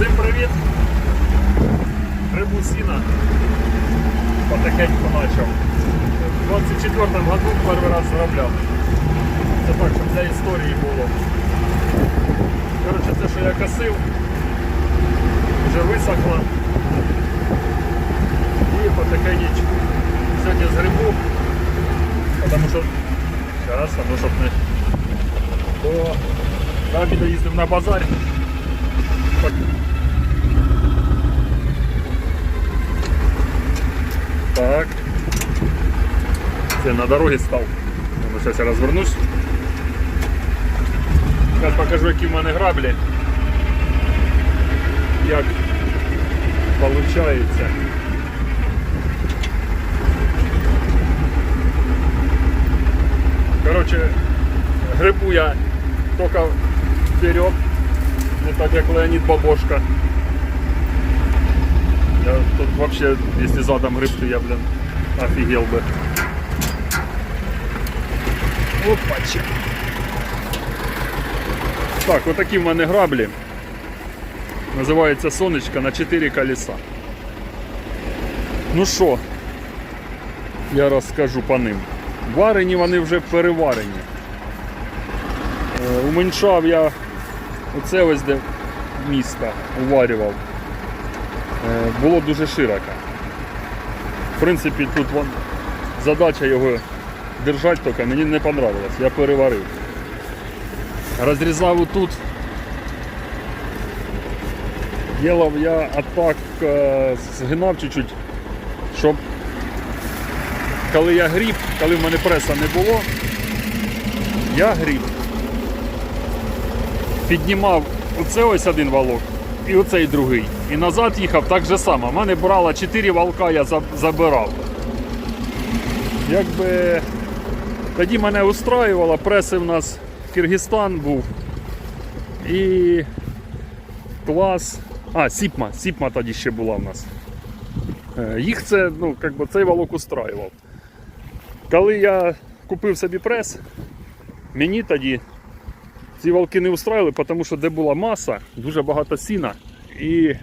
Всім привіт! Грибу сіна потихеньку почав. У 24-му году перший раз заробляв. Це так, щоб для історії було. Коротше, це, що я косив, вже висохло. І потихеньку сьогодні згребу, тому що зараз, ну щоб не. Бо на обіду їздив на базар. Так. Це на дорогі став. Ну, Зараз я розвернусь. Зараз покажу, які в мене граблі. Як виходить. Короче, грибу я только вперед. Не так як Леонид Бабошка. Я тут вообще, если задом грибти, я, блин, офигел бы. Опача. Так, отакі в мене граблі. Називається сонечка на 4 колеса. Ну що, я розкажу по ним. Варені вони вже переварені. Е, Уменьшав я оце ось де місто уварював. Було дуже широко. В принципі, тут задача його держати, тільки мені не понравилось, я переварив. Розрізав отут. Ділав я отак, е, згинав чуть-чуть, щоб коли я гріб, коли в мене преса не було, я гріб. Піднімав оце ось один валок і оцей другий. І назад їхав так же само. У мене брало 4 валка, я за- забирав. Якби тоді мене устраювало, преси в нас Киргизстан був. І клас. А, Сіпма, Сіпма тоді ще була в нас. Е, Їх це, ну, як би, цей валок устраював. Коли я купив собі прес, мені тоді ці валки не устроїли, тому що де була маса, дуже багато сіна і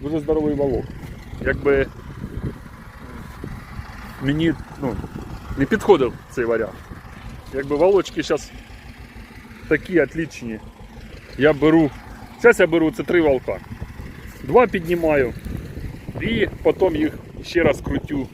дуже здоровий валок. Якби мені ну, не підходив цей варіант. Якби волочки зараз такі отлічні. Я беру. Зараз я беру це три валка. Два піднімаю і потім їх ще раз крутю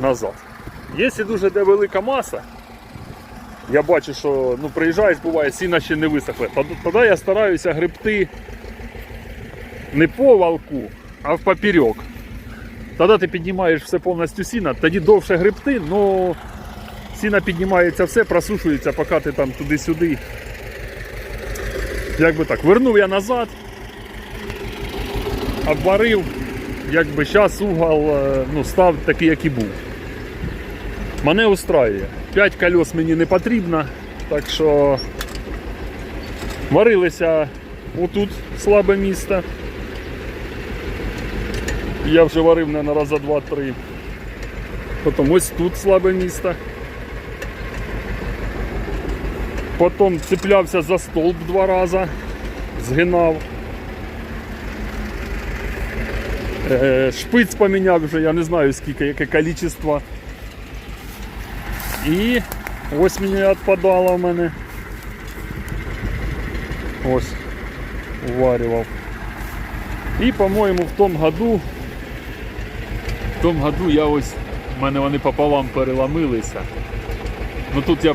назад. Якщо дуже де велика маса, я бачу, що ну, приїжджаєш, буває, сіна ще не висохле. Тоді я стараюся гребти не по валку, а в поперек. Тоді ти піднімаєш все повністю сіна, тоді довше гребти, але сіна піднімається все, просушується, поки ти там туди-сюди. Як би так, вернув я назад, обварив, якби зараз угол е, ну, став такий, як і був. Мене устраює. 5 колес мені не потрібно, так що варилися отут слабе місце. Я вже варив на раза два-три. Потім ось тут слабе місце. Потім цеплявся за столб два рази, згинав. Е, Шпиць поміняв вже, я не знаю скільки, яке кількість. І ось мені відпадало в мене. Ось уварював. І, по-моєму, в тому году, в тому году я ось, в мене вони пополам переламилися. Ну тут я,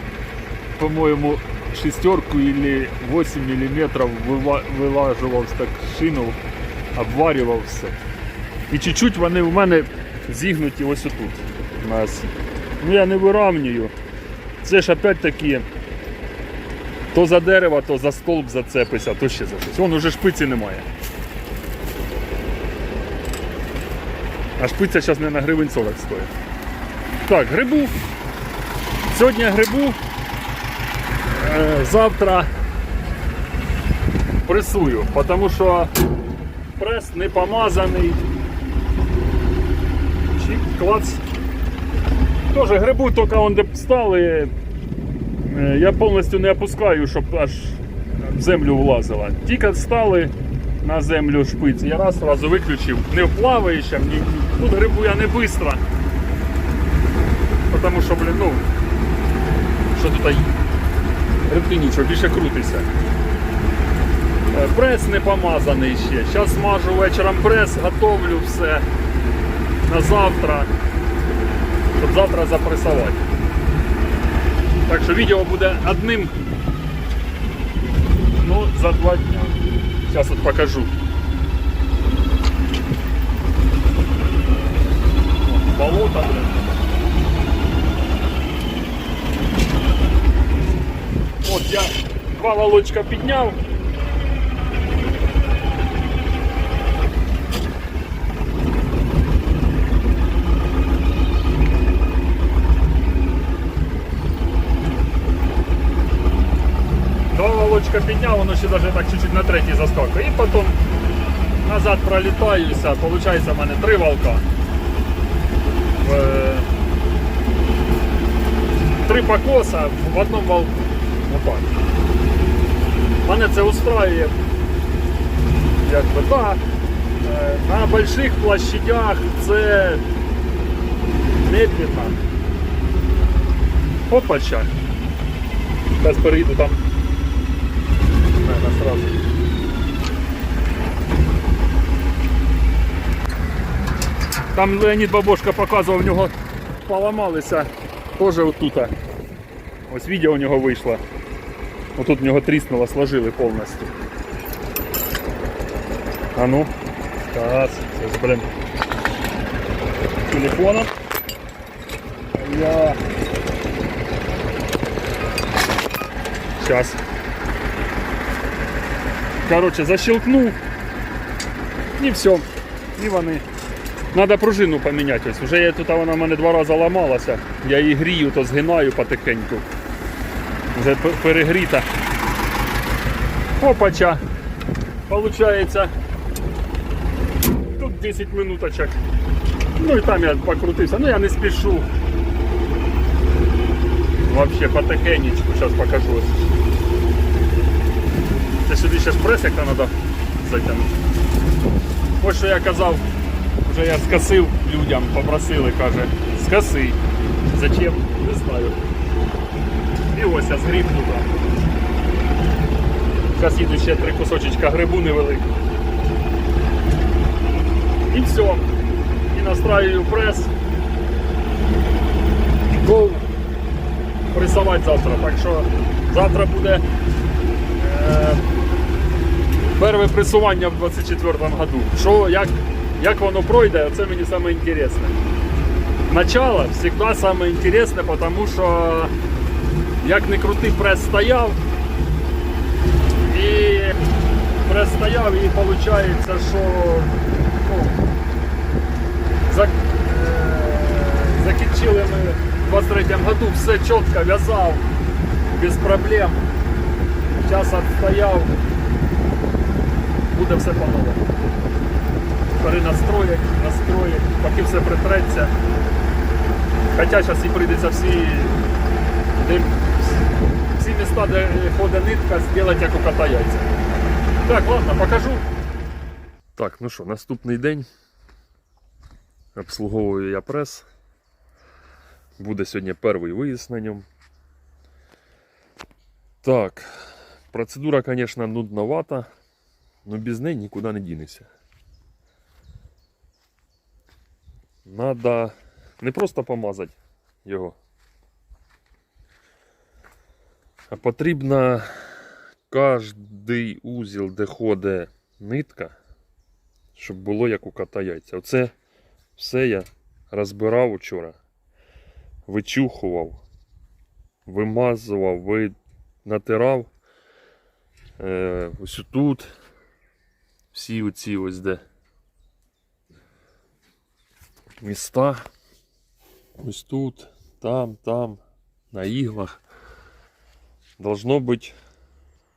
по-моєму, шестерку или 8 мм вилажував так шину, обварював все. І чуть-чуть вони в мене зігнуті ось отут. на. Ну я не виравнюю. Це ж опять таки то за дерево, то за столб зацепися, то ще за щось. Вон уже шпиці немає. А шпиця зараз не на гривень 40 стоїть. Так, грибу. Сьогодні грибу. Е, завтра пресую, тому що прес не помазаний. Чик, клац. Тоже грибу, тільки он де стали. Е, Я повністю не опускаю, щоб аж в землю влазила. Тільки стали, на землю шпиць. Я раз одразу виключив. Не вплаваючим, ні. Тут грибу я не швидко. Тому що, блін, ну. Що тут грибки нічого, більше крутиться. Е, Прес не помазаний ще. Зараз смажу вечором прес, готовлю все на завтра, щоб завтра запресувати. Так що відео буде одним ну, за два дня. Зараз от покажу. Болото, блин. От я два волочка підняв. Два волочка підняв, воно ще навіть так чуть-чуть на третій заскакує. І потім назад пролітаюся. Получається в мене три волка. Е, Три покоса в одному волку. Отак. Мене це устраює. Якби да. Е, На больших площадях це медленно. Опача. Зараз перейду там. Сразу. Там Леонід Бабошка показував, в нього поламалися теж отут. Ось відео у нього вийшло. Отут в нього тріснуло, сложили повністю. А ну. Це ж, блин. Телефоном. Я. Сейчас. Короче, защелкнув. І все. І вони. Надо пружину поміняти. Ось вже я тут вона в мене два рази ламалася. Я її грію, то згинаю потихеньку. Вже перегріта. Опача. Получається. Тут 10 минуточок. Ну і там я покрутився. Ну я не спішу. Вообще потихенечку. Зараз покажу. Це сюди ще прес, як треба затягнути. Ось що я казав, вже я скосив людям, попросили, каже, скоси. Зачем? Не знаю. І ось я згріб тут. Зараз їду ще три кусочечка грибу невелику. І все. І настраюю прес. Go пресувати завтра. Так що завтра буде е, перше пресування в 24-му году. Що, як, як воно пройде, це мені саме інтересне. Начало завжди саме інтересне, тому що як не крутий прес стояв, і прес стояв, і виходить, що ну, за, е, закінчили ми в 23-му году, все чітко в'язав, без проблем. Час відстояв, буде все по-новому. Перенастроїть, настроїть, поки все притреться. Хоча зараз і прийдеться всі, де, всі міста, де ходить нитка, зробити як у кота яйця. Так, ладно, покажу. Так, ну що, наступний день. Обслуговую я прес. Буде сьогодні перший виїзд на ньому. Так, процедура, конечно, нудновата, но без неї нікуди не дінешся. Надо не просто помазати його, а потрібно кожний узіл, де ходить нитка, щоб було як у кота яйця. Оце все я розбирав учора, вичухував, вимазував, ви... натирав. Е, ось тут. Всі оці ось де міста. Ось тут, там, там, на іглах. Должно бути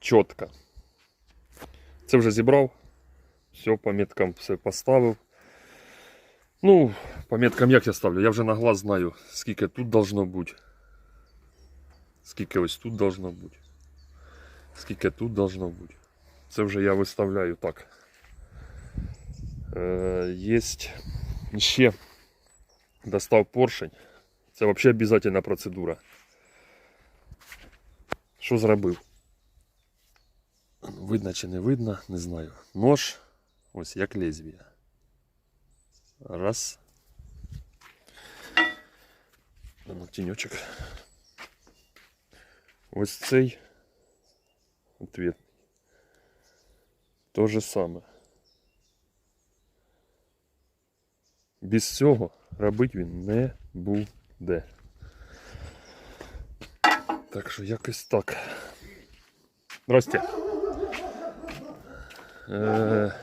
чітко. Це вже зібрав. Все, по меткам все поставив. Ну, по меткам як я ставлю? Я вже на глаз знаю, скільки тут должно бути. Скільки ось тут должно бути. Скільки тут должно бути. Це вже я виставляю так. Е, Є ще достав поршень. Це взагалі обов'язково процедура. Що зробив? Видно чи не видно, не знаю. Нож, ось як лезвія. Раз. Ну, тіньочок. Ось цей ответ. То же саме. Без цього робити він не буде. Так що якось так. Здрасте. Е,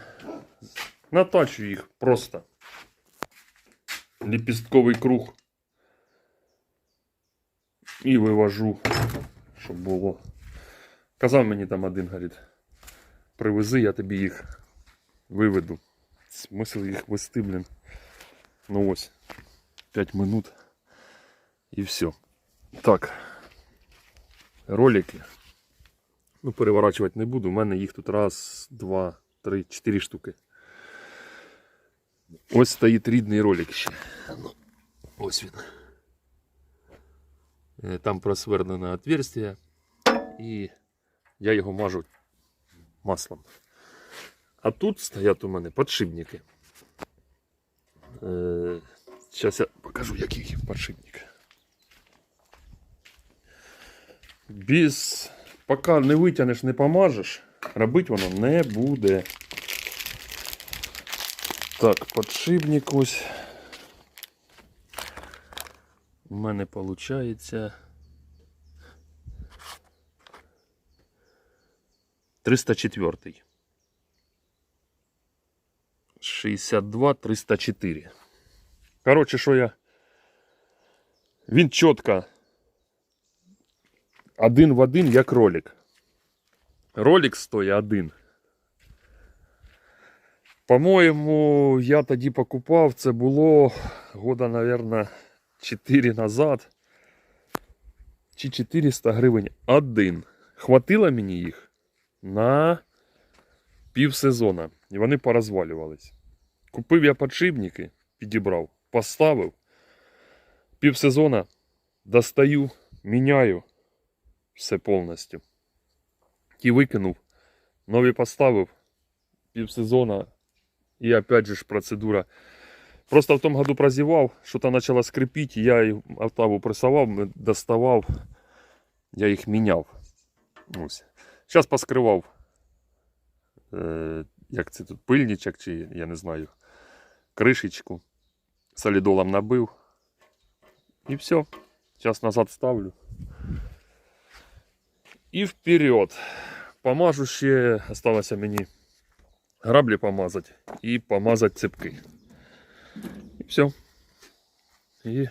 натачу їх просто. Ліпістковий круг. І вивожу, щоб було. Казав мені там один, говорить, привези, я тобі їх виведу. Смисл їх вести, блін. Ну ось. 5 минут. І все. Так. Ролики. Ну, переворачувати не буду. У мене їх тут раз, два, три, чотири штуки. Ось стоїть рідний ролик ще. Ну, ось він. Е, Там просверлене отверстие. І я його мажу маслом. А тут стоять у мене подшипники. Зараз я покажу, який подшипник. Без. Поки не витягнеш, не помажеш, робити воно не буде. Так, подшипник ось. У мене виходить. 304. 62 304. Коротше, що я. Він чітко один в один, як ролик. Ролик стоїть один. По-моєму, я тоді покупав, це було года, наверное, 4 назад. Чи 400 гривень один. Хватило мені їх на пів сезона. І вони порозвалювались. Купив я подшипники, підібрав, поставив. Пів сезона достаю, міняю все повністю. Ті викинув, нові поставив, пів сезона. І опять же ж процедура. Просто в тому году прозівав, що-то почало скрипіти, я їх оттаву пресував, доставав, я їх міняв. Ось. Зараз поскривав, е, як це тут, пильничок, чи я не знаю, кришечку. Солідолом набив. І все. Зараз назад ставлю. І вперед. Помажу ще, осталося мені граблі помазати і помазати цепки. І все. І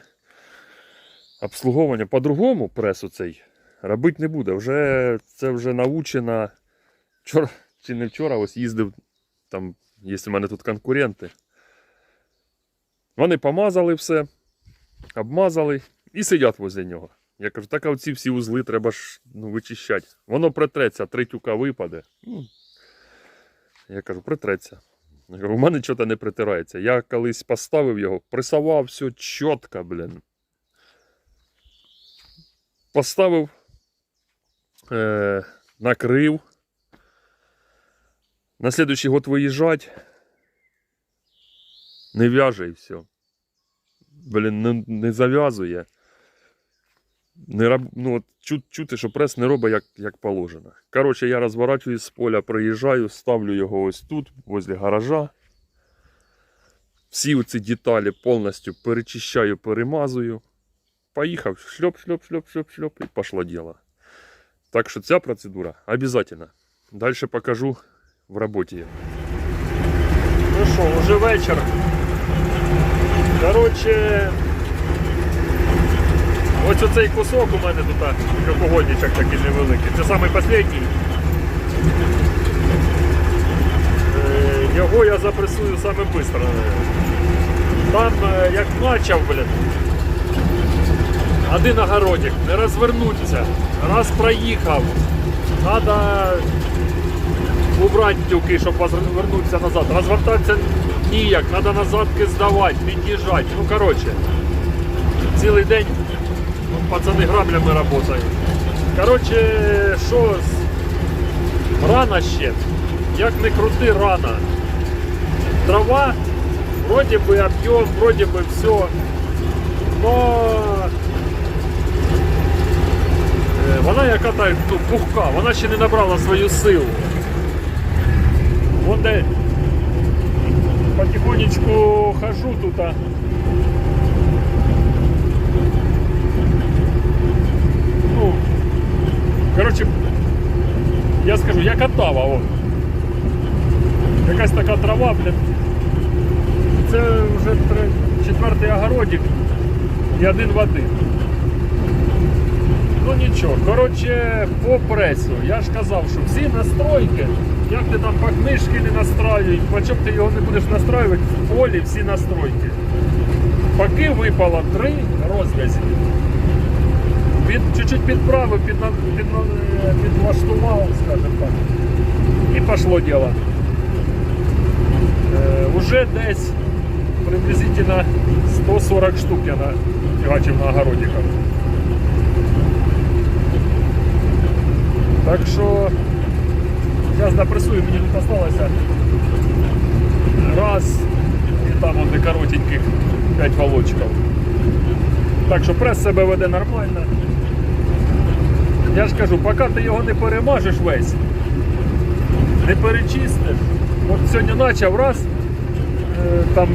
обслуговування по-другому пресу цей робити не буде. Вже, це вже научено. Вчора чи не вчора ось їздив, там є у мене тут конкуренти. Вони помазали все, обмазали і сидять возле нього. Я кажу, так а оці всі узли треба ж ну, вичищати. Воно притреться, три тюка випаде. Ну, я кажу, притреться. Я кажу, у мене чого не притирається. Я колись поставив його, пресував все чітко, блін. Поставив, е, накрив. На следующий год виїжджать. Не в'яже і все. Блін, не, не зав'язує. Не роб... ну, чу... чути, що прес не робить як, як положено. Коротше, я розворачуюсь з поля, приїжджаю, ставлю його ось тут, возле гаража. Всі оці деталі повністю перечищаю, перемазую. Поїхав, шльоп, шльоп, шльоп, шльоп, шльоп, і пошло діло. Так що ця процедура обов'язково. Далі покажу в роботі. Ну що, вже вечір. Коротше, ось оцей кусок у мене тут шокогодничок такий невеликий. Це самий останній. Е, Його я запресую саме швидко. Там е, як почав, блін. Один огородик, не розвернутися. Раз проїхав. Треба убрати тюки, щоб повернутися назад. Розвертатися ніяк, треба назадки здавати, під'їжджати. Ну коротше, цілий день ну, пацани граблями працюють. Коротше, що з- рано ще, як не крути, рано. Трава, вроде бы объем, вроде бы все, но е, вона яка та ну, пухка, вона ще не набрала свою силу. Вон де потихонечку хожу тут. Ну, коротше, я скажу, я катава, вон. Якась така трава, блін. Це вже четвертий огородик і один в один. Ну нічого, коротше, по пресу. Я ж казав, що всі настройки, як ти там по книжки не настраюй, по чому ти його не будеш настраювати, в полі всі настройки. Поки випало три розв'язі. Під, чуть-чуть підправив, під, під, підлаштував, скажімо так. І пішло діло. Е, уже десь приблизительно 140 штук я нафігачив на огородиках. Так що зараз допресую, мені тут осталося раз і там он де коротеньких 5 волочків. Так що прес себе веде нормально. Я ж кажу, поки ти його не перемажеш весь, не перечистиш. От сьогодні почав раз, е, там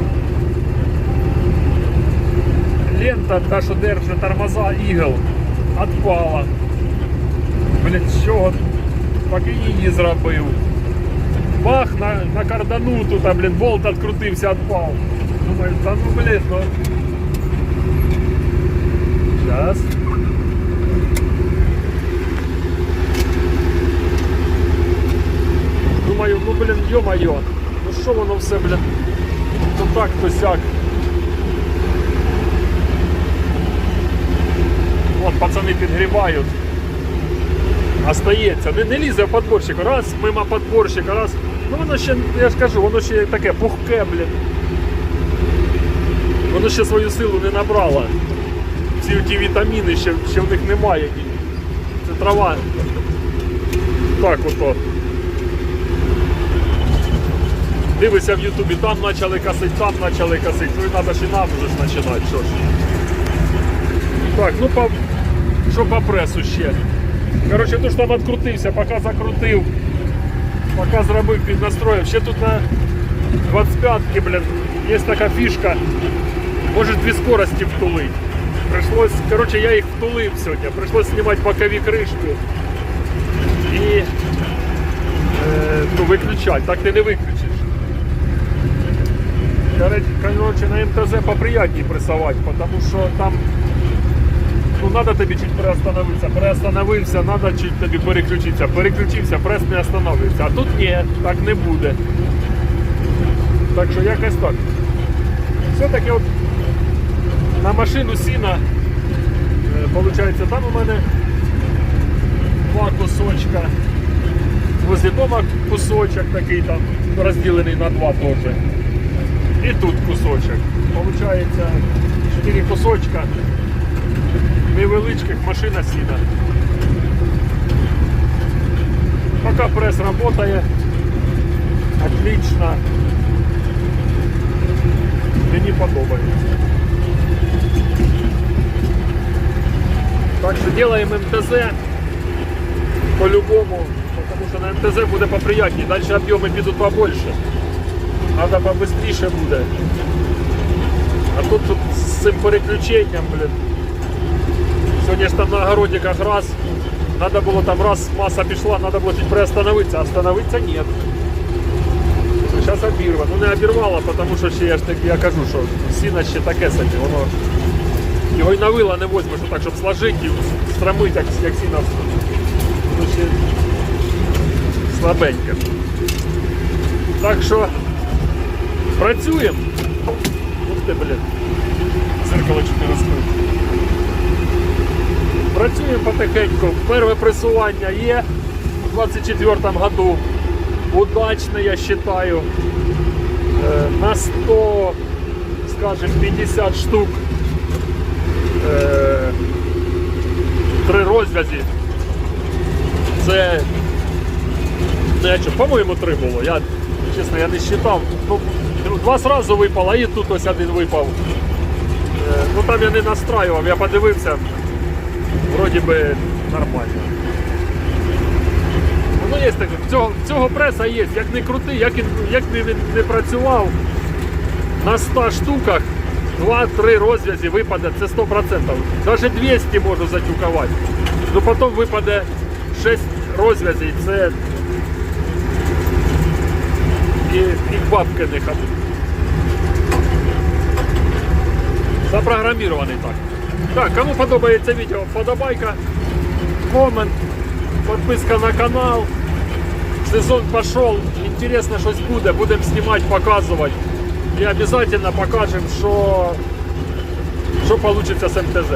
лента, та, що держить тормоза ігл, відпала. Блін, з чого? Поки її зробив. Бах, на, на кардану тут, блін, болт відкрутився, відпав. Думаю, та ну блін, ну. Зараз. Думаю, ну блін, йо-моє, ну що воно все, блін, то так, то сяк. Вон пацани підгрібають. Остається, не, не лізе в подборщик, раз мимо подборщика, раз. Ну воно ще, я ж кажу, воно ще таке пухке, блін. Воно ще свою силу не набрало. Всі ті вітаміни ще, ще в них немає. Це трава. Так ото. Дивися в Ютубі, там почали косити, там почали косити. Ну і треба і нам вже починати, що ж. Так, ну по, що по пресу ще. Коротше, то ж там відкрутився, поки закрутив, поки зробив піднастроїв. Ще тут на 25-ки, блін, є така фішка. Можеш дві скорості втулити. Пришлось, коротше, я їх втулив сьогодні. Пришлось знімати бокові кришки і е, ну, виключати. Так ти не виключиш. Коротше, на МТЗ поприятнее прессовать, потому что там ну, надо тобі чуть приостановитися. Приостановився, надо чуть тобі переключитися. Переключився, прес не остановився. А тут ні, так не буде. Так що якось так. Все-таки от на машину сіна, е, получається, там у мене два кусочка. Возле дома кусочок такий там, розділений на два теж. І тут кусочок. Получається 4 кусочка невеличких машина сіна. Пока прес работает, отлично. Мені подобається. Так що делаем МТЗ по-любому, потому что на МТЗ буде поприятнее. Дальше объемы підуть побольше. Надо побыстріше буде. А тут, тут з цим переключенням, блін. Сьогодні ж там на огородиках раз. Надо було там раз масса пішла, надо було чуть приостановитися, а остановитися нет. Зараз обірве. Ну не обірвало, тому що ще я ж так я кажу, що сіно ще таке собі, воно його й на вила не возьмеш, так, щоб сложити і страмити, як, як сіно. Ну, ще слабеньке. Так що працюємо. Ух ти, блін. Зеркало чуть. Працюємо потихеньку. Перше пресування є у 24 году. Удачне, я вважаю. е, на 100, скажем, 50 штук е, три розв'язі. Це що, по-моєму, три було. Я, чесно, я не считав. Ну, два сразу випало, і тут ось один випав. Е, Ну там я не настраював, я подивився. Вроді би нормально. Ну є таке, цього, цього преса є, як не крутий, як, як не, не працював, на 100 штуках 2-3 розв'язі випаде, це 100%. Навіть 200 можу затюкувати. Ну потім випаде 6 розв'язів, це і, і бабки не ходить. Запрограмірований так. Так, кому подобається відео, подобайка, комент, підписка на канал. Сезон пішов, інтересно щось буде, будемо знімати, показувати. І обов'язково покажемо, що, що вийде з МТЗ.